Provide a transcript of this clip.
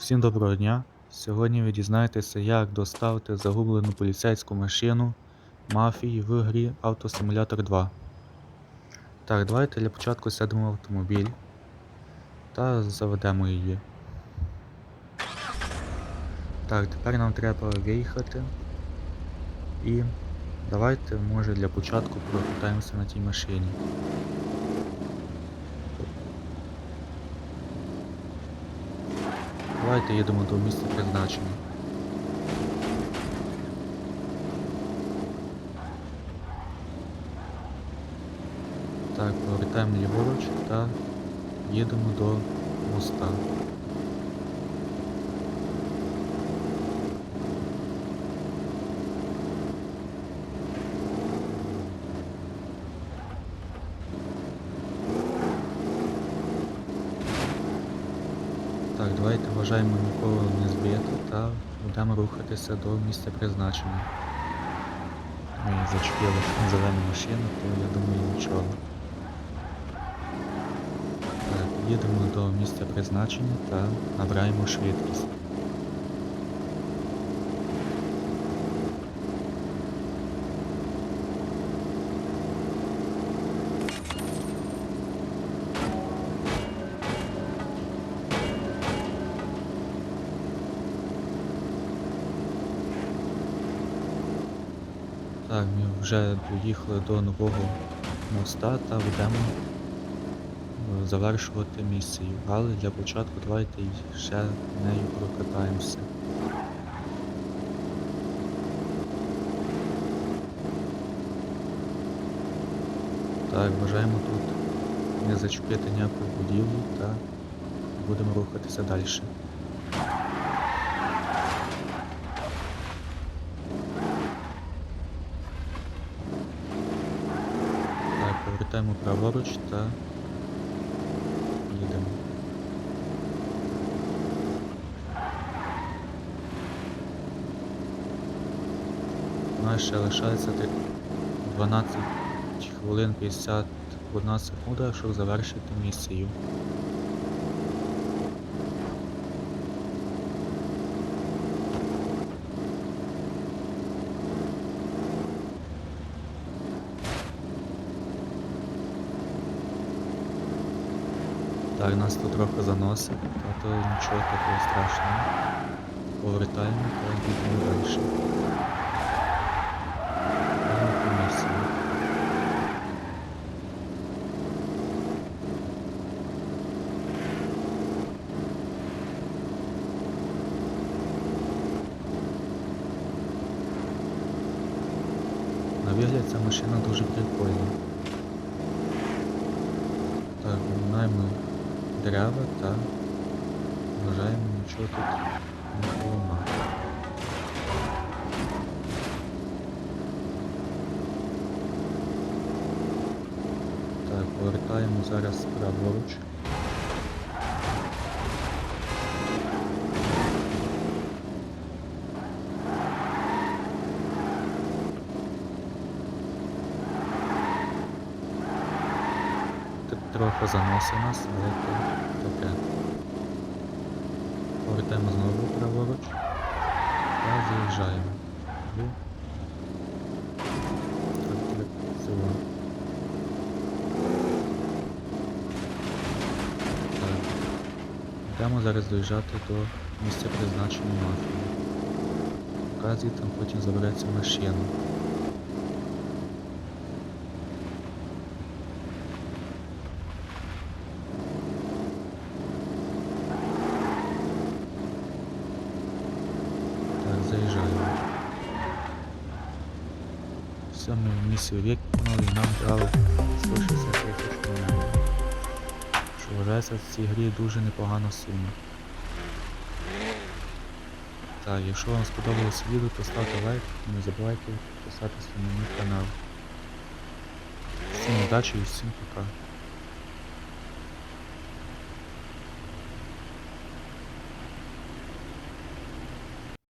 Всім доброго дня! Сьогодні ви дізнаєтеся, як доставити загублену поліцейську машину мафії в грі Автосимулятор 2. Так, давайте для початку сядемо в автомобіль та заведемо її. Так, тепер нам треба виїхати. І давайте, може, для початку прокатаємося на тій машині. Давайте їдемо до місця призначення. Так, повертаємо ліворуч та їдемо до моста. Так, давайте вважаємо нікого не збити та будемо рухатися до місця призначення. Зачепили зелену машину, то я думаю нічого. Так, їдемо до місця призначення та набираємо швидкість. Так, ми вже доїхали до нового моста та будемо е, завершувати місію. Але для початку давайте ще нею прокатаємося. Так, бажаємо тут не зачепити ніяку будівлю та будемо рухатися далі. Так, повертаємо праворуч та їдемо. У нас ще лишається три- 12 хвилин 51 секунда, щоб завершити місію. Так, нас тут трохи заносить, а то нічого такого страшного. Повертаємо та йдемо далі. На вигляд ця машина дуже прикольна. Так, виминаємо дерева та вважаємо нічого тут не поламати. Так, повертаємо зараз праворуч. Т- Трохи заносить нас, але то таке. Повертаємо знову праворуч та заїжджаємо. Йдемо зараз доїжджати до місця призначення мафії. Вказує там потім забереться машина. Так, заїжджаємо. Все, ми місію виконали і нам дали 160 тисяч монет. Що вважається в цій грі дуже непогана сума. Так, якщо вам сподобалось відео, то ставте лайк не забувайте підписатися на мій канал. Всім удачі і всім пока.